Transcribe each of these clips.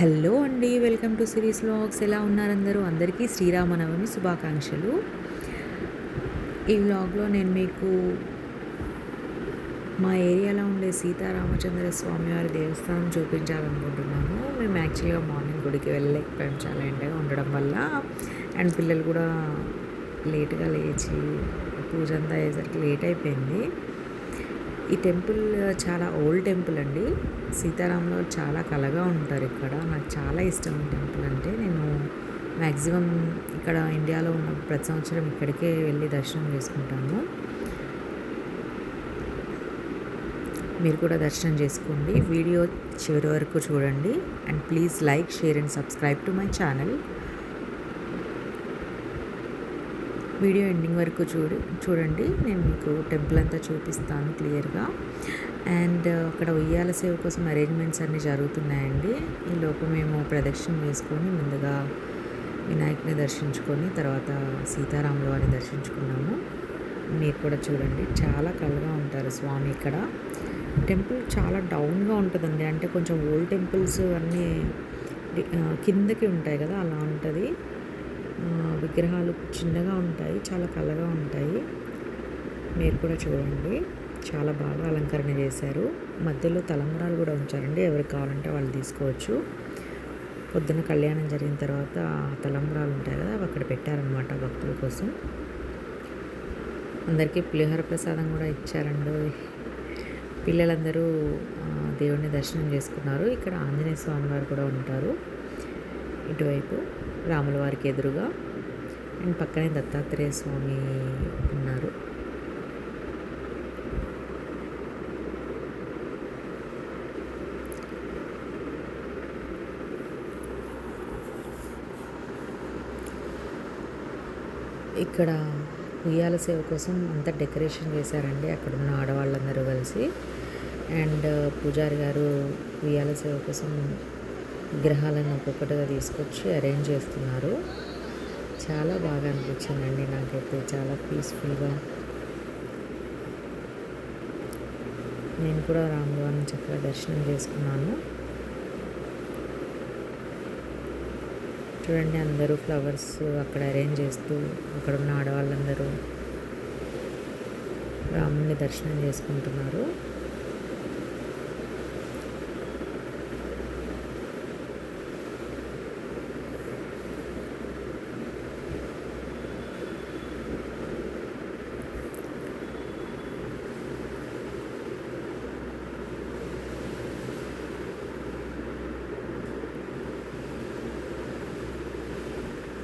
Hello అండి welcome to series vlogs. ఎలా ఉన్నారు అందరూ? అందరికీ శ్రీరామనవమి శుభాకాంక్షలు. ఈ వ్లాగ్లో నేను మీకు మా ఏరియాలో ఉండే సీతారామచంద్ర స్వామివారి దేవస్థానం చూపించాలనుకుంటున్నాను మేము యాక్చువల్గా మార్నింగ్ గుడికి వెళ్ళలేకపోయాం చాలా ఎండగా ఉండడం వల్ల అండ్ పిల్లలు కూడా లేట్గా లేచి పూజ అంతా అయ్యేసరికి లేట్ అయిపోయింది. ఈ టెంపుల్ చాలా ఓల్డ్ టెంపుల్ అండి. సీతారాంలో చాలా కలగా ఉంటారు ఇక్కడ. నాకు చాలా ఇష్టం ఈ టెంపుల్ అంటే. నేను మ్యాక్సిమం ఇక్కడ ఇండియాలో ఉన్న ప్రతి సంవత్సరం ఇక్కడికే వెళ్ళి దర్శనం చేసుకుంటాను. మీరు కూడా దర్శనం చేసుకోండి. వీడియో చివరి వరకు చూడండి. And please like share and subscribe to my channel. Video ending వరకు చూడు చూడండి. నేను మీకు టెంపుల్ అంతా చూపిస్తాను క్లియర్గా. అండ్ అక్కడ ఉయ్యాల సేవ కోసం అరేంజ్మెంట్స్ అన్నీ జరుగుతున్నాయండి. ఈ లోపు మేము ప్రదక్షిణ వేసుకొని ముందుగా వినాయకుని దర్శించుకొని తర్వాత సీతారాముల వారిని దర్శించుకున్నాము. మీరు కూడా చూడండి. చాలా కళ్ళగా ఉంటారు స్వామి ఇక్కడ. టెంపుల్ చాలా డౌన్గా ఉంటుందండి. అంటే కొంచెం ఓల్డ్ టెంపుల్స్ అన్నీ కిందకి ఉంటాయి కదా అలా ఉంటుంది. విగ్రహాలు చిన్నగా ఉంటాయి చాలా కలగా ఉంటాయి. మీరు కూడా చూడండి. చాలా బాగా అలంకరణ చేశారు. మధ్యలో తలంబరాలు కూడా ఉంచారండి. ఎవరికి కావాలంటే వాళ్ళు తీసుకోవచ్చు. పొద్దున కళ్యాణం జరిగిన తర్వాత తలంబరాలు ఉంటాయి కదా అవి అక్కడ పెట్టారనమాట భక్తుల కోసం. అందరికీ పులిహోర ప్రసాదం కూడా ఇచ్చారండి. పిల్లలందరూ దేవుడిని దర్శనం చేసుకున్నారు. ఇక్కడ ఆంజనేయ స్వామి వారు కూడా ఉంటారు. ఇటువైపు రాముల వారికి ఎదురుగా అండ్ పక్కనే దత్తాత్రేయ స్వామి ఉన్నారు. ఇక్కడ ఉయ్యాల సేవ కోసం అంతా డెకరేషన్ చేశారండి. అక్కడ ఉన్న ఆడవాళ్ళందరూ కలిసి. అండ్ పూజారి గారు ఉయ్యాల సేవ కోసం విగ్రహాలను ఒక్కొక్కటిగా తీసుకొచ్చి అరేంజ్ చేస్తున్నారు. చాలా బాగా అనిపించిందండి నాకైతే. చాలా పీస్ఫుల్గా నేను కూడా రాములవారిని చక్కగా దర్శనం చేసుకున్నాను. చూడండి అందరూ ఫ్లవర్స్ అక్కడ అరేంజ్ చేస్తూ అక్కడ ఉన్న ఆడవాళ్ళందరూ రాముని దర్శనం చేసుకుంటున్నారు.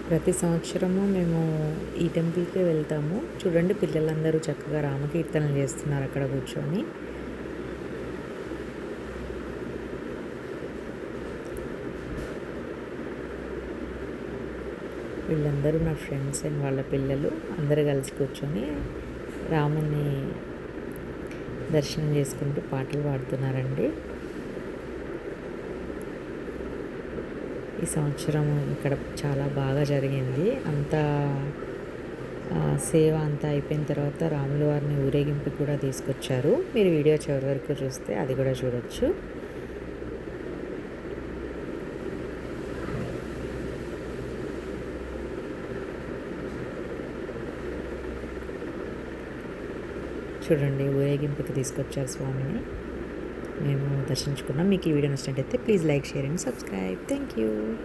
ప్రతి సంవత్సరము మేము ఈ టెంపుల్కే వెళ్తాము. చూడండి పిల్లలందరూ చక్కగా రామకీర్తనలు చేస్తున్నారు అక్కడ కూర్చొని. వీళ్ళందరూ నా ఫ్రెండ్స్ అండ్ వాళ్ళ పిల్లలు అందరూ కలిసి కూర్చొని రాముని దర్శనం చేసుకుంటూ పాటలు పాడుతున్నారండి. ఈ సంవత్సరం ఇక్కడ చాలా బాగా జరిగింది. అంతా సేవ అంతా అయిపోయిన తర్వాత రాముల వారిని ఊరేగింపు కూడా తీసుకొచ్చారు. మీరు వీడియో చివరి వరకు చూస్తే అది కూడా చూడొచ్చు. చూడండి ఊరేగింపుకి తీసుకొచ్చారు స్వామిని. మేము దర్శించుకున్నాం. మీకు ఈ వీడియో నచ్చినట్టయితే please like share and subscribe. Thank you.